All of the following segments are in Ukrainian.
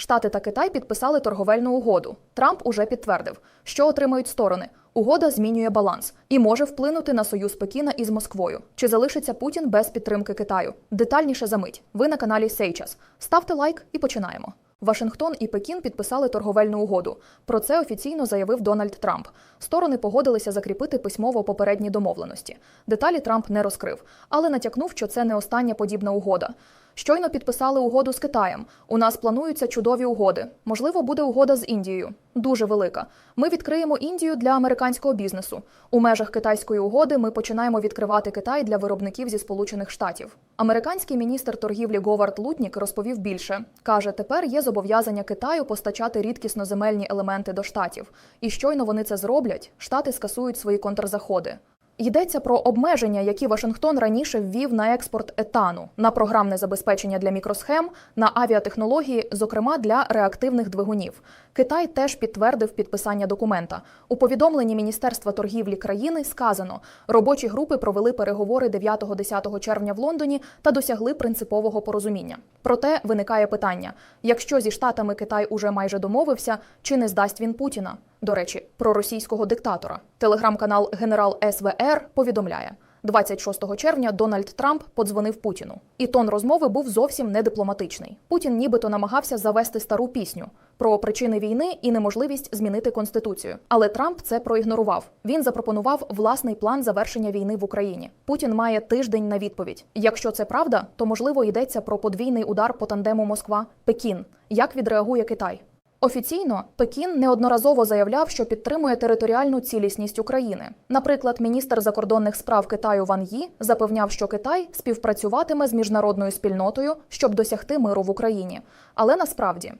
Штати та Китай підписали торговельну угоду. Трамп уже підтвердив, що отримають сторони. Угода змінює баланс і може вплинути на союз Пекіна із Москвою. Чи залишиться Путін без підтримки Китаю? Детальніше за мить. Ви на каналі Сейчас. Ставте лайк і починаємо. Вашингтон і Пекін підписали торговельну угоду. Про це офіційно заявив Дональд Трамп. Сторони погодилися закріпити письмово попередні домовленості. Деталі Трамп не розкрив, але натякнув, що це не остання подібна угода. Щойно підписали угоду з Китаєм. У нас плануються чудові угоди. Можливо, буде угода з Індією. Дуже велика. Ми відкриємо Індію для американського бізнесу. У межах китайської угоди ми починаємо відкривати Китай для виробників зі Сполучених Штатів. Американський міністр торгівлі Говард Лутнік розповів більше. каже, тепер є зобов'язання Китаю постачати рідкісноземельні елементи до штатів. І щойно вони це зроблять, штати скасують свої контрзаходи. Йдеться про обмеження, які Вашингтон раніше ввів на експорт етану, на програмне забезпечення для мікросхем, на авіатехнології, зокрема для реактивних двигунів. Китай теж підтвердив підписання документа. У повідомленні Міністерства торгівлі країни сказано, робочі групи провели переговори 9-10 червня в Лондоні та досягли принципового порозуміння. Проте виникає питання: якщо зі штатами Китай уже майже домовився, чи не здасть він Путіна? До речі, про російського диктатора. Телеграм-канал Генерал СВР повідомляє. 26 червня Дональд Трамп подзвонив Путіну, і тон розмови був зовсім не дипломатичний. Путін нібито намагався завести стару пісню про причини війни і неможливість змінити конституцію. Але Трамп це проігнорував. Він запропонував власний план завершення війни в Україні. Путін має тиждень на відповідь. Якщо це правда, то можливо йдеться про подвійний удар по тандему Москва Пекін. Як відреагує Китай? Офіційно Пекін неодноразово заявляв, що підтримує територіальну цілісність України. Наприклад, міністр закордонних справ Китаю Ван Ї запевняв, що Китай співпрацюватиме з міжнародною спільнотою, щоб досягти миру в Україні. Але насправді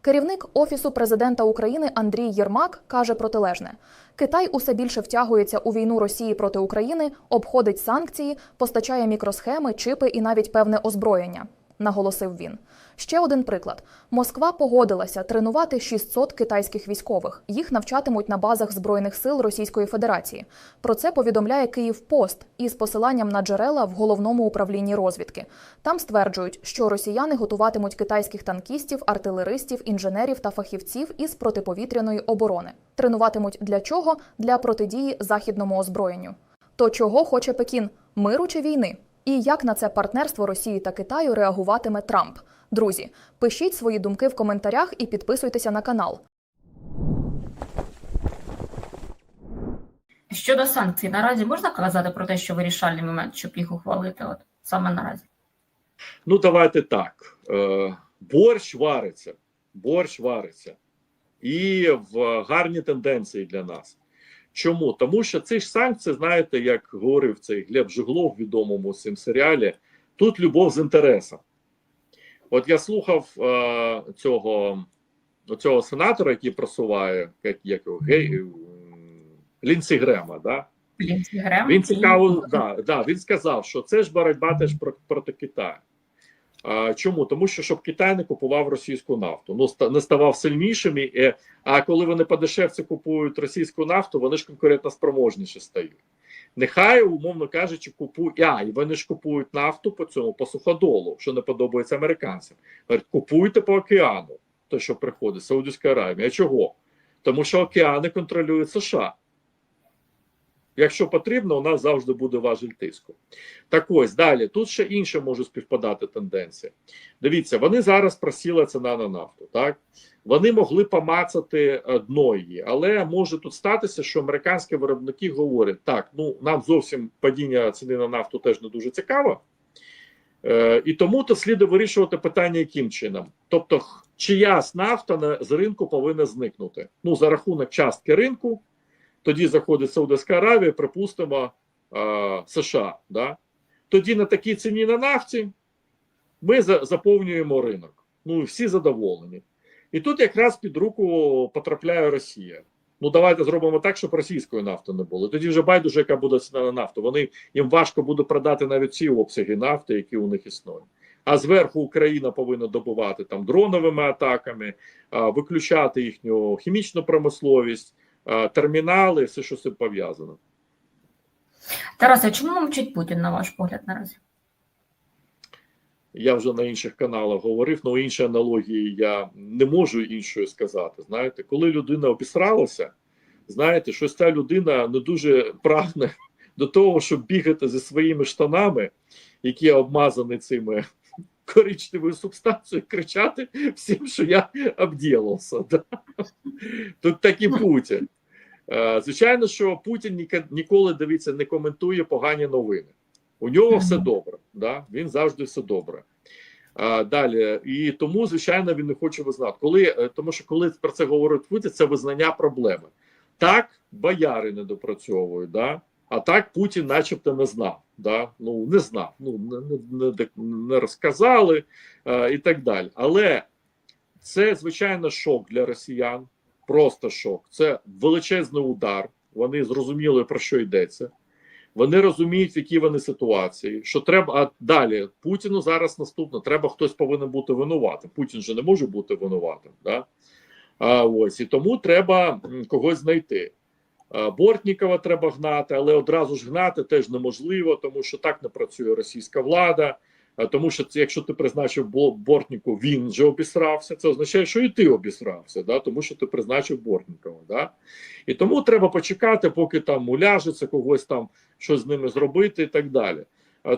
керівник офісу президента України Андрій Єрмак каже протилежне: Китай усе більше втягується у війну Росії проти України, обходить санкції, постачає мікросхеми, чипи і навіть певне озброєння. Наголосив він. Ще один приклад: Москва погодилася тренувати 600 китайських військових. Їх навчатимуть на базах збройних сил Російської Федерації. Про це повідомляє Київпост із посиланням на джерела в головному управлінні розвідки. Там стверджують, що росіяни готуватимуть китайських танкістів, артилеристів, інженерів та фахівців із протиповітряної оборони. Тренуватимуть для чого? Для протидії західному озброєнню. То чого хоче Пекін? Миру чи війни? І як на це партнерство Росії та Китаю реагуватиме Трамп? Друзі, пишіть свої думки в коментарях і підписуйтеся на канал. Щодо санкцій, наразі можна казати про те, що вирішальний момент, щоб їх ухвалити, от саме наразі. Ну, давайте так. Е, борщ вариться, борщ вариться. І в гарні тенденції для нас. Чому? Тому що ці ж санкції, знаєте, як говорив цей Глеб Жиглов в відомому цим серіалі, тут любов з інтересом. От я слухав е, цього, цього сенатора, який просуває, як, як його, гей, Лінсі Грема, да? Лінсі Грем Він цікаво, да, да, він сказав, що це ж боротьба теж проти Китаю. Чому? Тому що щоб Китай не купував російську нафту, ну не ставав сильнішим. і, е, А коли вони по дешевці купують російську нафту, вони ж конкурентно спроможніші стають. Нехай, умовно кажучи, купують. А, і вони ж купують нафту по цьому, по суходолу, що не подобається американцям. Говорять, купуйте по океану, то що приходить, Саудівська Аравія. А чого? Тому що океани контролюють США. Якщо потрібно, у нас завжди буде важіль тиску. Так ось далі. Тут ще інше може співпадати тенденція. Дивіться, вони зараз просіла ціна на нафту. Так вони могли помацати е, дно її, але може тут статися, що американські виробники говорять: так, ну нам зовсім падіння ціни на нафту теж не дуже цікаво. Е, і тому то слід вирішувати питання, яким чином. Тобто, чиясь нафта з ринку повинна зникнути. Ну, за рахунок частки ринку, тоді заходить Саудовська Аравія, припустимо, е, США. Да? Тоді на такій ціні на нафті ми за, заповнюємо ринок. Ну всі задоволені. І тут якраз під руку потрапляє Росія. Ну, давайте зробимо так, щоб російської нафти не було. Тоді вже байдуже, яка буде ціна на нафту. Вони їм важко буде продати навіть ці обсяги нафти, які у них існують. А зверху Україна повинна добувати там дроновими атаками, виключати їхню хімічну промисловість, термінали, все, що з цим пов'язано. Тарасе, чому мовчить Путін, на ваш погляд, наразі? Я вже на інших каналах говорив, але інші аналогії я не можу іншої сказати. Знаєте, коли людина обісралася, знаєте, що ця людина не дуже прагне до того, щоб бігати зі своїми штанами, які обмазані цими коричневою субстанцією, кричати всім, що я обділився. Да? Тут так і Путін. Звичайно, що Путін ніколи дивіться, не коментує погані новини. У нього все добре, да? він завжди все добре. А, далі, і тому, звичайно, він не хоче визнати. Коли, е, тому що коли про це говорить Путін, це визнання проблеми. Так, бояри не допрацьовують, да? А так Путін начебто не знав. Да? Ну, не знав, ну, не, не, не, розказали е, і так далі. Але це, звичайно, шок для росіян, просто шок. Це величезний удар. Вони зрозуміли, про що йдеться. Вони розуміють, в якій вони ситуації. Що треба а далі Путіну зараз наступно. Треба хтось повинен бути винуватим. Путін же не може бути винуватим. Да? А, ось і тому треба когось знайти. Бортнікова треба гнати, але одразу ж гнати теж неможливо, тому що так не працює російська влада. Тому що це, якщо ти призначив Бо- Бортніку, він вже обісрався. Це означає, що і ти обісрався, да? тому що ти призначив Бортнікова. Да? І тому треба почекати, поки там уляжеться, когось там щось з ними зробити і так далі.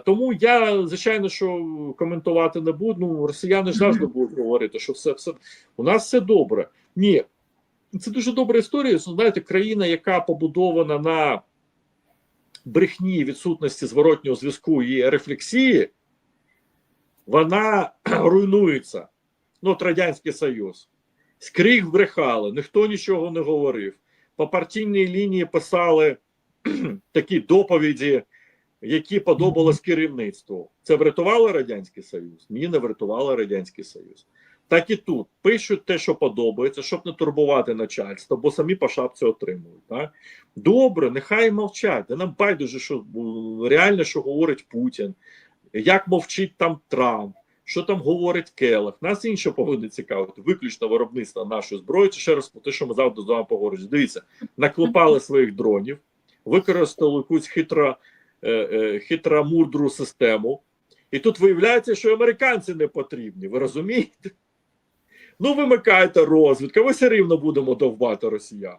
Тому я, звичайно, що коментувати не буду. Ну, росіяни завжди будуть говорити, що все, все у нас все добре. Ні, це дуже добра історія. Знаєте, країна, яка побудована на брехні, відсутності зворотнього зв'язку і рефлексії, вона руйнується. Ну, от Радянський Союз. Скрізь брехали, ніхто нічого не говорив. По партійній лінії писали такі доповіді, які подобались керівництву. Це врятувало Радянський Союз? Ні, не врятувало Радянський Союз. Так і тут пишуть те, що подобається, щоб не турбувати начальство, бо самі по шапці отримують. Так? Добре, нехай мовчать. Да нам байдуже, що реально, що говорить Путін, як мовчить там Трамп, що там говорить Келах. Нас інше повинно цікавити, виключно виробництво нашої зброї. Чи ще раз те, що ми завжди з вами поговоримо. Дивіться, наклепали своїх дронів, використали якусь хитро, е, е, систему. І тут виявляється, що американці не потрібні. Ви розумієте? Ну, вимикайте розвідка, ми все рівно будемо довбати росіян.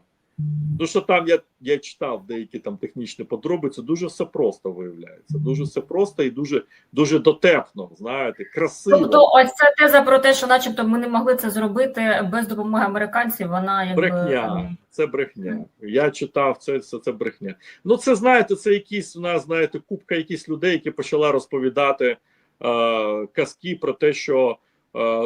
Ну, що там я, я читав деякі там технічні подробиці, дуже все просто виявляється. Дуже все просто і дуже, дуже дотепно, знаєте, красиво. Тобто, ось ця теза про те, що, начебто, ми не могли це зробити без допомоги американців, вона якби Брехня, це брехня. Я читав це, це, це брехня. Ну, це знаєте, це якісь у нас, знаєте, купка якісь людей, які почала розповідати е, казки про те, що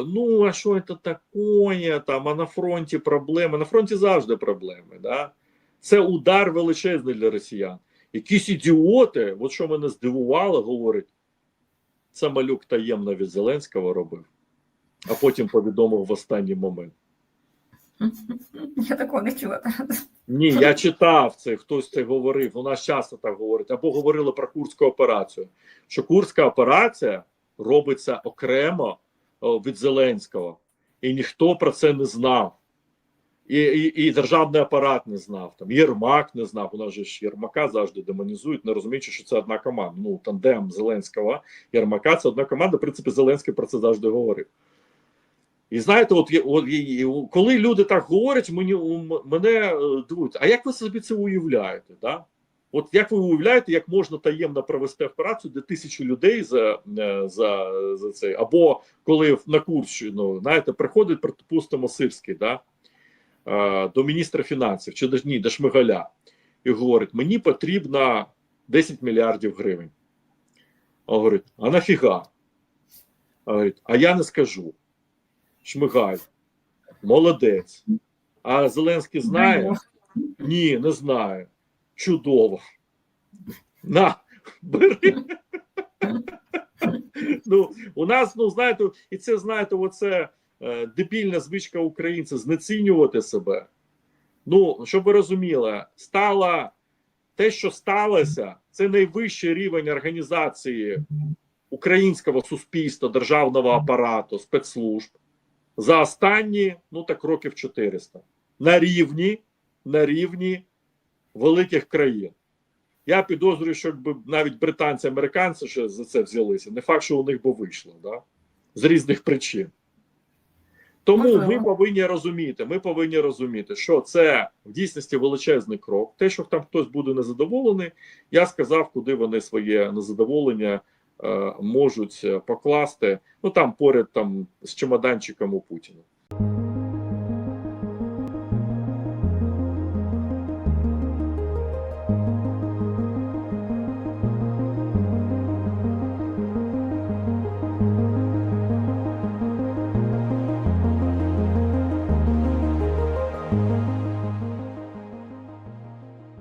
ну, а що це таке, там, а на фронті проблеми. На фронті завжди проблеми. Да? Це удар величезний для росіян. Якісь ідіоти, от що мене здивувало, говорить, це малюк таємно від Зеленського робив, а потім повідомив в останній момент. я такого не чула. Ні, я читав це, хтось це говорив. У нас часто так говорить. Або говорили про Курську операцію. Що Курська операція робиться окремо від Зеленського, і ніхто про це не знав. І, і, і державний апарат не знав. Там Єрмак не знав. У нас же ж Єрмака завжди демонізують, не розуміючи, що це одна команда. Ну, тандем Зеленського, Єрмака це одна команда. В принципі, Зеленський про це завжди говорив. І знаєте, от, от коли люди так говорять, мені мене е, дивують, а як ви собі це уявляєте? Да? От як ви уявляєте, як можна таємно провести операцію, де тисячі людей за, е, за, за це? Або коли на Курщину, знаєте, приходить, припустимо, Сирський, да? до міністра фінансів чи до, ні, до Шмигаля, і говорить: мені потрібно 10 мільярдів гривень. А говорить, а нафіга? А говорить, а я не скажу. Шмигаль, молодець. А Зеленський знає? Ні, не знає. Чудово. На, бери. ну, у нас, ну, знаєте, і це, знаєте, оце е, дебільна звичка українця знецінювати себе. Ну, щоб ви розуміли, стало те, що сталося, це найвищий рівень організації українського суспільства, державного апарату, спецслужб за останні, ну так, років 400. На рівні, на рівні великих країн. Я підозрюю, що якби навіть британці, американці ще за це взялися. Не факт, що у них би вийшло, да? з різних причин. Тому ми повинні розуміти, ми повинні розуміти, що це в дійсності величезний крок. Те, що там хтось буде незадоволений, я сказав, куди вони своє незадоволення е, можуть покласти. Ну там поряд там з чемоданчиком у Путіна.